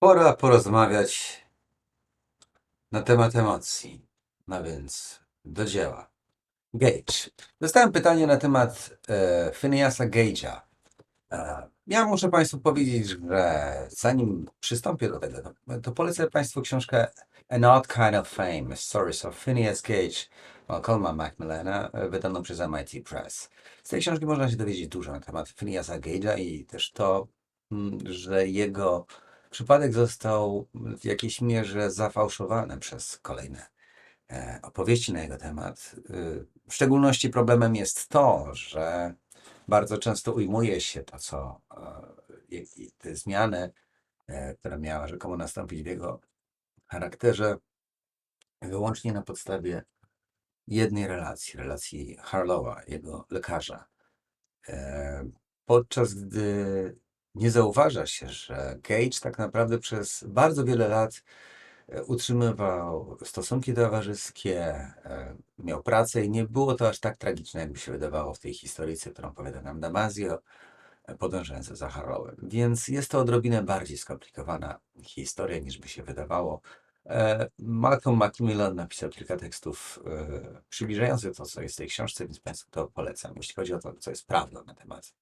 Pora porozmawiać na temat emocji. No więc do dzieła. Gage. Dostałem pytanie na temat e, Phineasa Gage'a. E, ja muszę Państwu powiedzieć, że zanim przystąpię do tego, to, to polecę Państwu książkę An Odd Kind of Fame, Stories of Phineas Gage Malcolma Macmillana, wydaną przez MIT Press. Z tej książki można się dowiedzieć dużo na temat Phineasa Gage'a i też to, mm, że jego przypadek został w jakiejś mierze zafałszowany przez kolejne e, opowieści na jego temat. Y, W szczególności problemem jest to, że bardzo często ujmuje się to, co e, te zmiany, e, które miała rzekomo nastąpić w jego charakterze, wyłącznie na podstawie jednej relacji, relacji Harlowa, jego lekarza. Podczas gdy nie zauważa się, że Gage tak naprawdę przez bardzo wiele lat e, utrzymywał stosunki towarzyskie, e, miał pracę i nie było to aż tak tragiczne, jakby się wydawało w tej historyjce, którą opowiada nam Damasio, e, podążające za Harlowem. Więc jest to odrobinę bardziej skomplikowana historia, niż by się wydawało. Malcolm Macmillan napisał kilka tekstów przybliżających to, co jest w tej książce, więc Państwu to polecam, jeśli chodzi o to, co jest prawdą na temat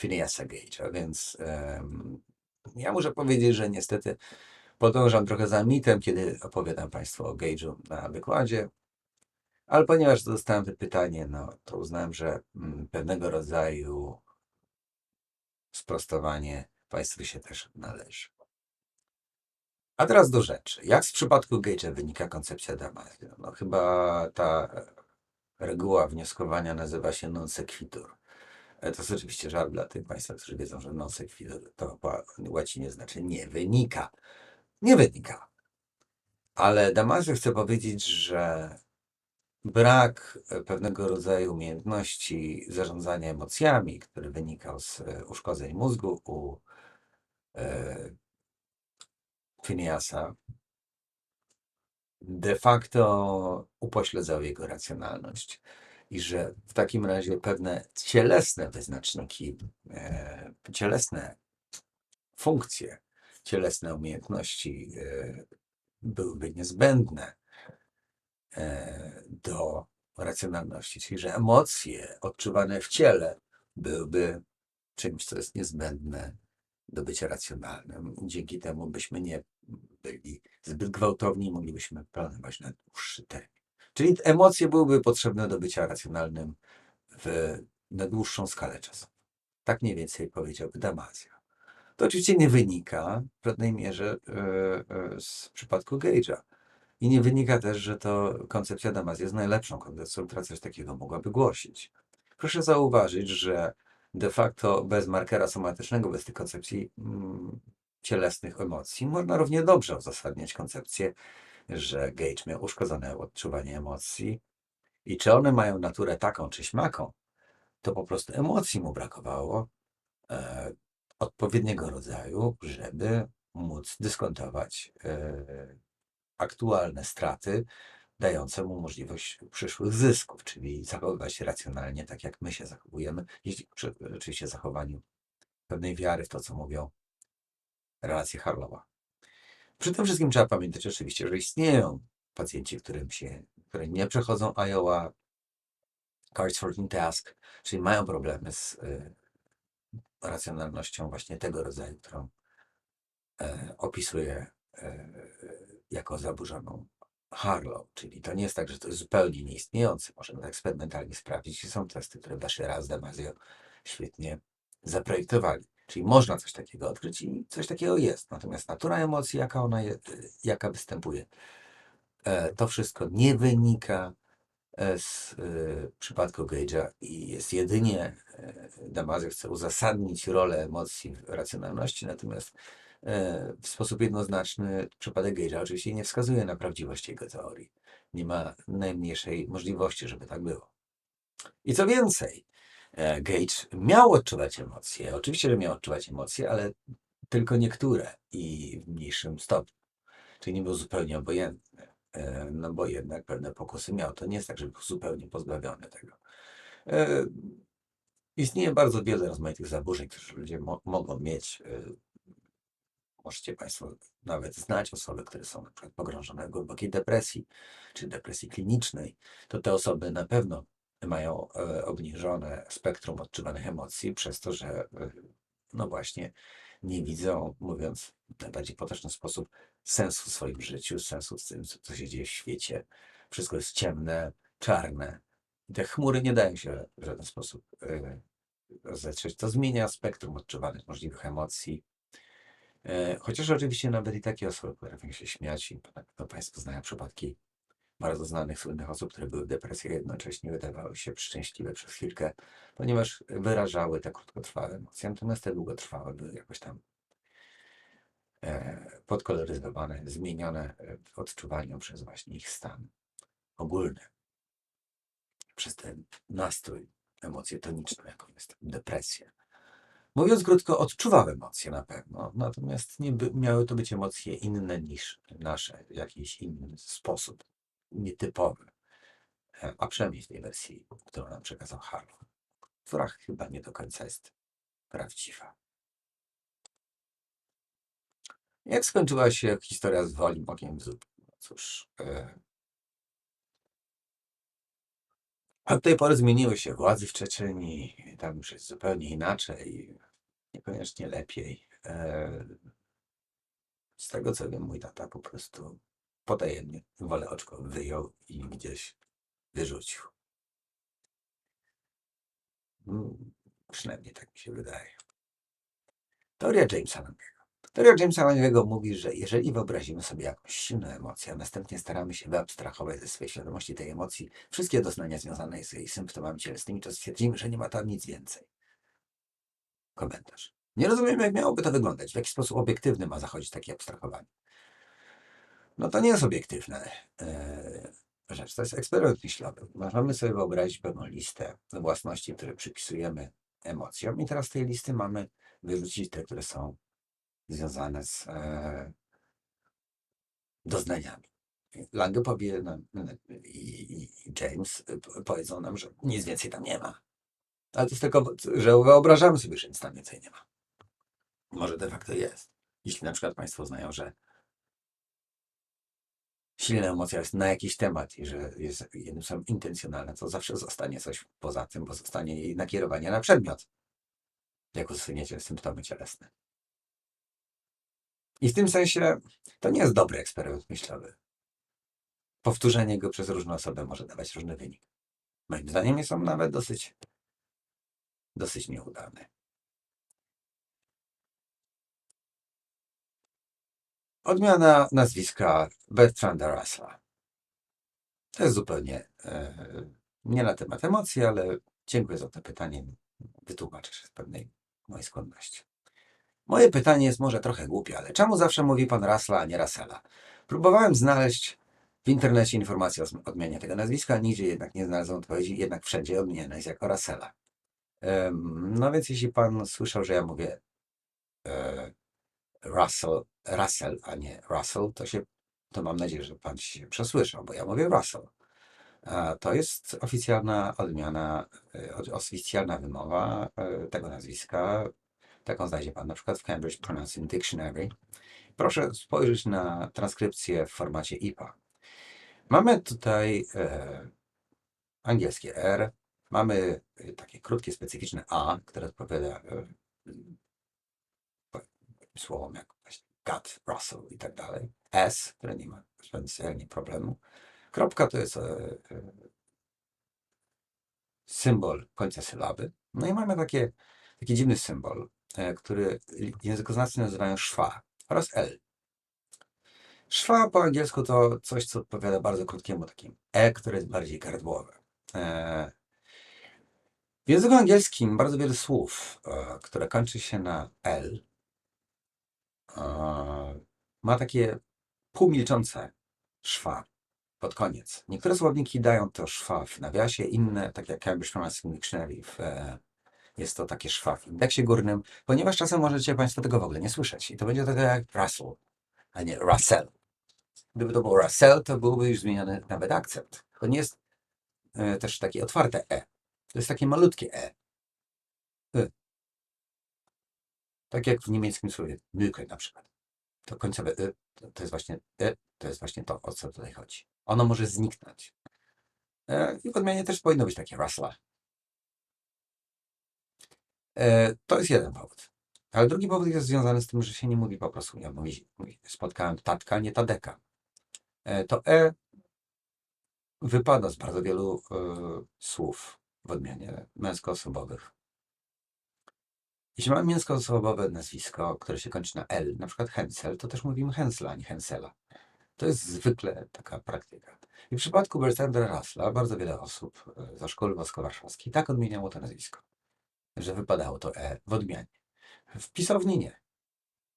Phineasa Gage'a. Więc em, ja muszę powiedzieć, że niestety podążam trochę za mitem, kiedy opowiadam Państwu o Gage'u na wykładzie, ale ponieważ dostałem to pytanie, no to uznałem, że mm, pewnego rodzaju sprostowanie Państwu się też należy. A teraz do rzeczy. Jak w przypadku Gage'a wynika koncepcja Damasio? No chyba ta reguła wnioskowania nazywa się non sequitur. E, To jest oczywiście żart dla tych Państwa, którzy wiedzą, że non sequitur to po łacinie znaczy nie wynika. Nie wynika. Ale Damasio chce powiedzieć, że brak e, pewnego rodzaju umiejętności zarządzania emocjami, który wynikał z e, uszkodzeń mózgu u e, Phineasa, de facto upośledzał jego racjonalność. I że w takim razie pewne cielesne wyznaczniki, e, cielesne funkcje, cielesne umiejętności e, byłyby niezbędne e, do racjonalności, czyli że emocje odczuwane w ciele byłyby czymś, co jest niezbędne do bycia racjonalnym. Dzięki temu byśmy nie byli zbyt gwałtowni moglibyśmy planować na dłuższy termin. Czyli emocje byłyby potrzebne do bycia racjonalnym w, na dłuższą skalę czasu. Tak mniej więcej powiedziałby Damasio. To oczywiście nie wynika w żadnej mierze e, e, z przypadku Gage'a. I nie wynika też, że to koncepcja Damasio jest najlepszą koncepcją, która coś takiego mogłaby głosić. Proszę zauważyć, że de facto bez markera somatycznego, bez tych koncepcji mm, cielesnych emocji, można równie dobrze uzasadniać koncepcję, że Gage miał uszkodzone odczuwanie emocji i czy one mają naturę taką czy śmaką, to po prostu emocji mu brakowało e, odpowiedniego rodzaju, żeby móc dyskontować e, aktualne straty, dające mu możliwość przyszłych zysków, czyli zachowywać się racjonalnie, tak jak my się zachowujemy, jeśli przy oczywiście zachowaniu pewnej wiary w to, co mówią relacje Harlowa. Przy tym wszystkim trzeba pamiętać oczywiście, że istnieją pacjenci, którym się, które nie przechodzą Iowa, Cards 14 Task, czyli mają problemy z y, racjonalnością właśnie tego rodzaju, którą e, opisuje e, jako zaburzoną Harlow. Czyli to nie jest tak, że to jest zupełnie nieistniejące. Możemy eksperymentalnie sprawdzić i są testy, które Daszy raz Damasio świetnie zaprojektowali. Czyli można coś takiego odkryć i coś takiego jest. Natomiast natura emocji, jaka ona jaka występuje, e, to wszystko nie wynika e, z e, przypadku Gage'a i jest jedynie Damasio chce uzasadnić rolę emocji w racjonalności, natomiast w sposób jednoznaczny przypadek Gage'a oczywiście nie wskazuje na prawdziwość jego teorii. Nie ma najmniejszej możliwości, żeby tak było. I co więcej, Gage miał odczuwać emocje. Oczywiście, że miał odczuwać emocje, ale tylko niektóre i w mniejszym stopniu. Czyli nie był zupełnie obojętny, e, no bo jednak pewne pokusy miał. To nie jest tak, że był zupełnie pozbawiony tego. E, Istnieje bardzo wiele rozmaitych zaburzeń, które ludzie mo mogą mieć. e, możecie Państwo nawet znać osoby, które są na przykład pogrążone w głębokiej depresji czy depresji klinicznej, to te osoby na pewno mają e, obniżone spektrum odczuwanych emocji przez to, że e, no właśnie nie widzą, mówiąc w najbardziej potoczny sposób, sensu w swoim życiu, sensu w tym, co się dzieje w świecie. Wszystko jest ciemne, czarne. I te chmury nie dają się w żaden sposób e, zetrzeć. To zmienia spektrum odczuwanych możliwych emocji. Chociaż oczywiście nawet i takie osoby potrafią się śmiać i na Państwo znają przypadki bardzo znanych, słynnych osób, które były w depresji, jednocześnie wydawały się szczęśliwe przez chwilkę, ponieważ wyrażały te krótkotrwałe emocje, natomiast te długotrwałe były jakoś tam e, podkoloryzowane, zmienione w odczuwaniu przez właśnie ich stan ogólny, przez ten nastrój, emocję toniczną, jaką jest depresja. Mówiąc krótko, odczuwał emocje na pewno, natomiast nie by, miały to być emocje inne niż nasze, w jakiś inny sposób, nietypowy. E, A przynajmniej w tej wersji, którą nam przekazał Harlow, która chyba nie do końca jest prawdziwa. Jak skończyła się historia z Wolim okiem zup? No cóż, e, od tej pory zmieniły się władze w Czeczenii, tam już jest zupełnie inaczej, niekoniecznie lepiej. E, Z tego co wiem, mój tata po prostu potajemnie wolę oczko wyjął i gdzieś wyrzucił. Mm, Przynajmniej tak mi się wydaje. Teoria Jamesa Langiego. Teoria Jamesa Langiego mówi, że jeżeli wyobrazimy sobie jakąś silną emocję, a następnie staramy się wyabstrahować ze swojej świadomości tej emocji wszystkie doznania związane z jej symptomami cielesnymi, to stwierdzimy, że nie ma tam nic więcej. Komentarz. Nie rozumiem, jak miałoby to wyglądać, w jaki sposób obiektywny ma zachodzić takie abstrahowanie. No to nie jest obiektywna e, rzecz, to jest eksperyment myślowy. Możemy sobie wyobrazić pewną listę własności, które przypisujemy emocjom i teraz z tej listy mamy wyrzucić te, które są związane z e, doznaniami. Lange powie nam, i, i- i James e, powiedzą nam, że nic więcej tam nie ma. Ale to jest tylko, że wyobrażamy sobie, że nic tam więcej nie ma. Może de facto jest. Jeśli na przykład Państwo znają, że silna emocja jest na jakiś temat i że jest jednym słowem intencjonalna, to zawsze zostanie coś poza tym, bo zostanie jej nakierowanie na przedmiot, jak usuniecie symptomy cielesne. I w tym sensie to nie jest dobry eksperyment myślowy. Powtórzenie go przez różne osoby może dawać różny wynik. Moim zdaniem jest on nawet dosyć, dosyć nieudany. Odmiana nazwiska Bertranda Russella. To jest zupełnie e, nie na temat emocji, ale dziękuję za to pytanie. Wytłumaczę się z pewnej mojej skłonności. Moje pytanie jest może trochę głupie, ale czemu zawsze mówi pan Russella, a nie Russella? Próbowałem znaleźć w internecie informacje o odmianie tego nazwiska, nigdzie jednak nie znalazłem odpowiedzi, jednak wszędzie odmieniane jest jako Russella. Em, No więc jeśli pan słyszał, że ja mówię e, Russell, Russell, a nie Russell, to się, to mam nadzieję, że pan się przesłyszał, bo ja mówię Russell. To jest oficjalna odmiana, e, oficjalna wymowa e, tego nazwiska. Taką znajdzie pan na przykład w Cambridge Pronouncing Dictionary. Proszę spojrzeć na transkrypcję w formacie IPA. Mamy tutaj e, angielskie R, mamy e, takie krótkie, specyficzne A, które odpowiada e, słowom jak właśnie gut, Russell i tak dalej. S, które nie ma specjalnie problemu. Kropka to jest e, e, symbol końca sylaby. No i mamy takie, taki dziwny symbol, e, który językoznawcy nazywają szwa oraz L. Szwa po angielsku to coś, co odpowiada bardzo krótkiemu takim E, które jest bardziej gardłowe. E, w języku angielskim bardzo wiele słów, e, które kończy się na L, ma takie półmilczące szwa pod koniec. Niektóre słowniki dają to szwa w nawiasie, inne, tak jak Cambridge Pronouncing Dictionary, w, e, jest to takie szwa w indeksie górnym, ponieważ czasem możecie Państwo tego w ogóle nie słyszeć. I to będzie tak jak Russell, a nie Russell. Gdyby to był Russell, to byłby już zmieniony nawet akcent. To nie jest e, też takie otwarte E. To jest takie malutkie E. Y. Tak jak w niemieckim słowie Mücke na przykład. to końcowe y, to, jest właśnie y, to jest właśnie to, o co tutaj chodzi. Ono może zniknąć. E, I w odmianie też powinno być takie Russell. E, to jest jeden powód. Ale drugi powód jest związany z tym, że się nie mówi po prostu. Ja mówi, spotkałem tatka, nie tadeka. E, to E wypada z bardzo wielu e, słów w odmianie męskoosobowych. Jeśli mamy męskoosobowe nazwisko, które się kończy na L, na przykład Hensel, to też mówimy Hensla, a nie Hensela. To jest zwykle taka praktyka. I w przypadku Bertranda Russella bardzo wiele osób e, ze szkoły mosko-warszawskiej tak odmieniało to nazwisko, że wypadało to E w odmianie. W pisowni nie.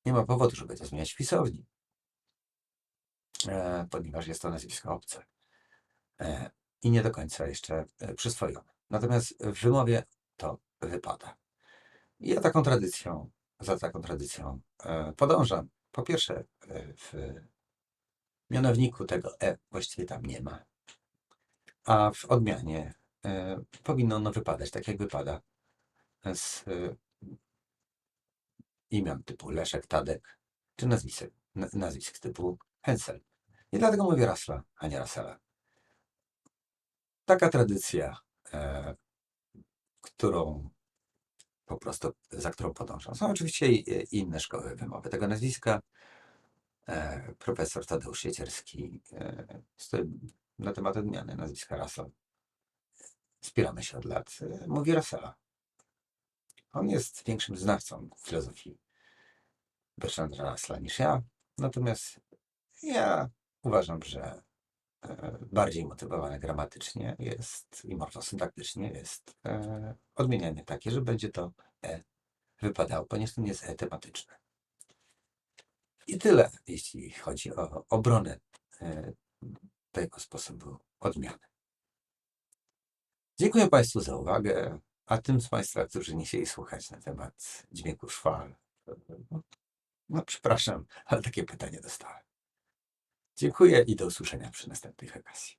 Nie ma powodu, żeby to zmieniać w pisowni, e, ponieważ jest to nazwisko obce e, i nie do końca jeszcze e, przyswojone. Natomiast w wymowie to wypada. I ja taką tradycją, za taką tradycją e, podążam. Po pierwsze, e, w mianowniku tego E właściwie tam nie ma, a w odmianie e, powinno ono wypadać tak, jak wypada z imion typu Leszek, Tadek, czy nazwisk, na- nazwisk typu Hensel. I dlatego mówię Rasla, a nie Rasela. Taka tradycja, którą po prostu, za którą podążam. Są oczywiście i, i inne szkoły wymowy tego nazwiska. E, profesor Tadeusz Siecierski e, na temat odmiany nazwiska Russell. Spieramy się od lat. E, mówi Russella. On jest większym znawcą filozofii Bertranda Russella niż ja. Natomiast ja uważam, że e, bardziej motywowane gramatycznie jest i morfosyntaktycznie jest e, takie, że będzie to E wypadało, ponieważ to nie jest E tematyczne. I tyle, jeśli chodzi o obronę e, tego sposobu odmiany. Dziękuję Państwu za uwagę, a tym z Państwa, którzy nie chcieli słuchać na temat dźwięku szwal, no, no przepraszam, ale takie pytanie dostałem. Dziękuję i do usłyszenia przy następnych okazji.